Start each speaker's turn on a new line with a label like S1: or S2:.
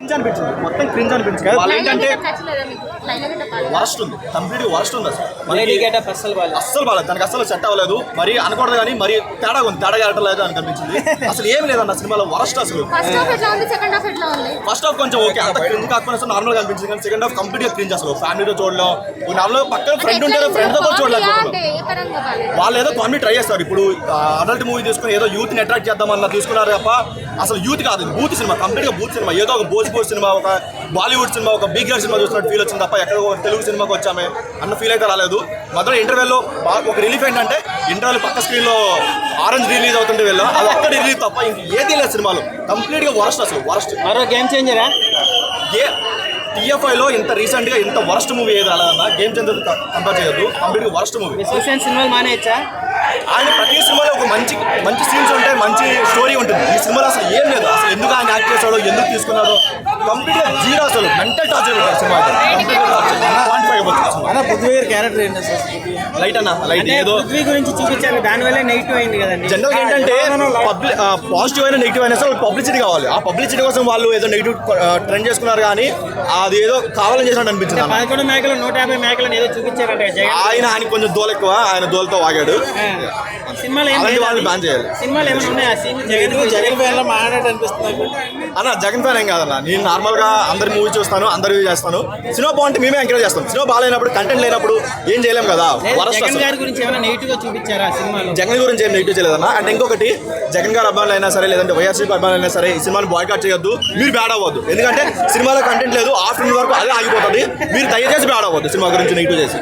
S1: Cringe అనిపించింది మొత్తం cringe అనిపించింది కదా వాళ్ళు ఏంటంటే వరస్ట్ ఉంది. కంప్లీట్ వరస్ట్ ఉంది అసలు. మనకి
S2: అస్సలు బాగాలేదు.
S1: అస్సలు బాగాలేదు. దానికి అస్సలు సెట్ అవ్వలేదు. మరి అనకూడదు కానీ మరి తేడా ఉంది. తేడా లేదు అని కనిపించింది అసలు ఏం లేదన్న సినిమాలో వరస్ట్ అసలు.
S3: ఫస్ట్ హాఫ్ ఎట్లా ఉంది? సెకండ్ హాఫ్ ఎట్లా ఉంది?
S1: ఫస్ట్ హాఫ్ కొంచెం ఓకే అంత క్రింజ్ కాకపోయినా అసలు నార్మల్గా అనిపించింది. కానీ సెకండ్ హాఫ్ కంప్లీట్గా క్రింజ్ అసలు ఫ్యామిలీతో చూడలేం నార్మల్ పక్కన ఫ్రెండ్ ఉంటే ఫ్రెండ్తో కూడా చూడలేకపోతున్నాం వాళ్ళు ఏదో కామెడీ ట్రై చేస్తారు. ఇప్పుడు అడల్ట్ మూవీ తీసుకుని ఏదో యూత్ని అట్రాక్ట్ చేద్దామన్న తీసుకున్నారు తప్ప అసలు యూత్ కాదు ఇది. బూత్ సినిమా కంప్లీట్గా బూత్ సినిమా. ఏదో ఒక భోజ్పూర్ సినిమా ఒక బాలీవుడ్ సినిమా ఒక బిగ్గర్ సినిమా చూసినట్టు ఫీల్ వచ్చింది తప్ప ఎక్కడ తెలుగు సినిమాకి వచ్చామే అన్న ఫీల్ అయితే రాలేదు. మొదటి ఇంటర్వెల్లో ఒక రిలీఫ్ ఏంటంటే ఇంటర్వెల్ పక్క స్క్రీన్లో ఆరెంజ్ రిలీజ్ అవుతుంటే వెళ్ళాం. అది ఒక్కటి రిలీజ్ తప్ప ఇంక ఏది లేదు సినిమాలు. కంప్లీట్గా వరస్ట్ అసలు వరస్ట్.
S2: మరో గేమ్ చేంజరా
S1: ఏ TFI లో ఇంత రీసెంట్గా ఇంత వరస్ట్ మూవీ ఏది రాలేదన్న గేమ్ చేంజర్ కంపేర్ చేయొద్దు. గా వరస్ట్ మూవీ
S2: సినిమాలు మానేయచ్చా
S1: ఆయన ప్రతి సినిమాలో ఒక మంచి మంచి సీన్స్ ఉంటాయి మంచి స్టోరీ ఉంటుంది. ఈ సినిమాలో అసలు ఏం లేదు. అసలు ఎందుకు ఆయన యాక్ట్ చేశాడో ఎందుకు తీసుకున్నాడో. కంప్లీట్గా జీరో అసలు. మెంటల్ టార్చర్ సినిమా
S2: అన్న పృథ్వీ గారి క్యారెక్టర్ ఏంటి అసలు?
S1: లైట్ అన్న? లైట్
S2: అంటే
S1: ఏదో
S2: పృథ్వీ గురించి చూపించారు దానివల్ల నెగిటివ్ అయింది కదండి.
S1: జనరల్ ఏంటంటే పబ్లిక్ పాజిటివ్ అయినా నెగిటివ్ అయినా సరే పబ్లిసిటీ కావాలి. ఆ పబ్లిసిటీ కోసం వాళ్ళు ఏదో నెగిటివ్ ట్రెండ్ చేసుకున్నారు కానీ అది ఏదో కావాలని చేసినట్టు అనిపించింది అన్న.
S2: పదకొండు మేకలు నూట యాభై మేకలను ఏదో చూపించారంట
S1: ఆయన ఆయన కొంచెం దోల ఎక్కువ ఆయన దోలతో వాగాడు.
S2: సినిమాలో ఏం
S1: అలాంటి? వాళ్ళని ban చేయాలి.
S2: సినిమాలు ఏమైనా ఉన్నాయా? జగన్ జగన్ ఫ్యాన్లో మాట్లాడటం అనిపిస్తుంది.
S1: అన్న జగన్ ఫ్యాన్ ఏం కాదన్న. నేను నార్మల్గా అందరి మూవీ చూస్తాను అందరి చేస్తాను. సినిమా బాగుంటే మేమే ఎంకరేజ్ చేస్తాం. సినిమా బాగాలేనప్పుడు కంటెంట్ లేనప్పుడు ఏం చేయలేం కదా? వరస్ట్
S2: జగన్ గారి గురించి ఏమైనా నెగిటివ్గా చూపించారా సినిమాలో?
S1: జగన్ గురించి ఏం నెగిటివ్ చేయలేదన్న? అండ్ ఇంకొకటి జగన్ గారు అభిమానులు అయినా సరే లేదంటే వైఎస్సీ అభిమానులు అయినా సరే ఈ సినిమాని బాయ్కాట్ చేయొద్దు. మీరు బ్యాడ్ అవ్వద్దు. ఎందుకంటే సినిమాలో కంటెంట్ లేదు ఆఫ్టర్నూన్ వరకు అదే ఆగిపోతుంది. మీరు దయచేసి బ్యాడ్ అవ్వద్దు సినిమా గురించి నెగిటివ్ చేసి.